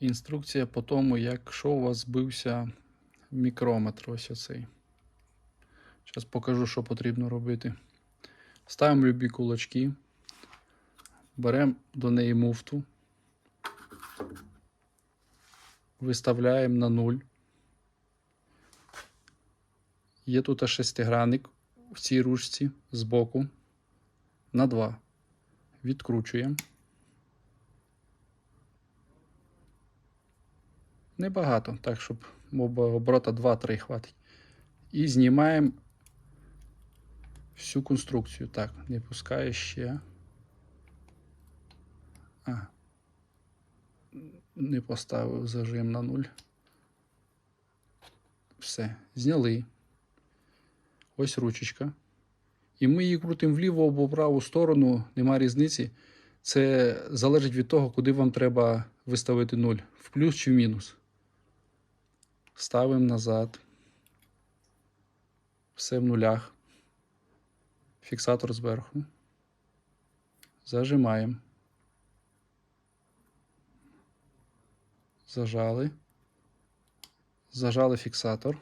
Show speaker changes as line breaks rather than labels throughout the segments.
Інструкція по тому, якщо у вас збився мікрометр, ось оцей. Зараз покажу, що потрібно робити. Ставимо любі кулачки, беремо до неї муфту, виставляємо на 0. Є тут шестигранник в цій ручці збоку на 2. Відкручуємо. Небагато, так, щоб об- оборота 2-3 хватить. І знімаємо всю конструкцію. Так, не пускає ще. А. Не поставив зажим на 0. Все, зняли. Ось ручечка. І ми її крутимо вліво або в праву сторону, нема різниці. Це залежить від того, куди вам треба виставити 0, в плюс чи в мінус. Ставимо назад. Все в нулях. Фіксатор зверху. Зажимаємо. Зажали. Зажали фіксатор.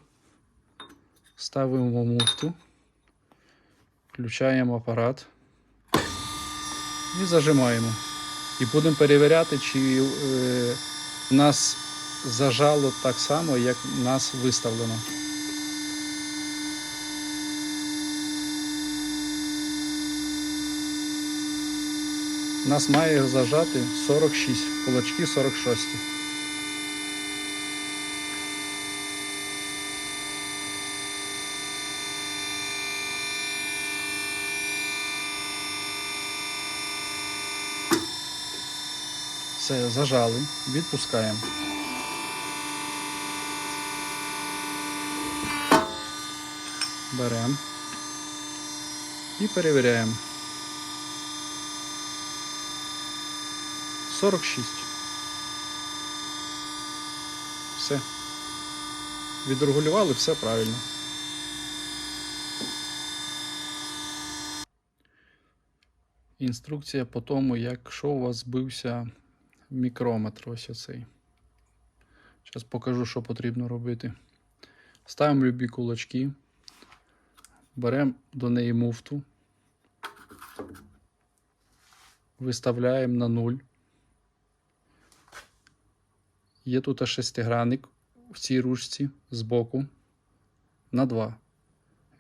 Ставимо муфту. Включаємо апарат. І зажимаємо. І будемо перевіряти, чи е, в нас зажало так само, як нас виставлено. Нас має зажати 46, кулачки 46. Все, зажали, відпускаємо. Беремо і перевіряємо. 46. Все. Відрегулювали, все правильно. Інструкція по тому, якщо у вас збився мікрометр, ось оцей. Зараз покажу, що потрібно робити. Ставимо любі кулачки, беремо до неї муфту, виставляємо на 0. Є тут шестигранник в цій ручці збоку на 2.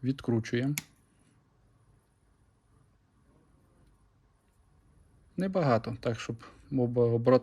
Відкручуємо. Небагато, так, щоб об- оборот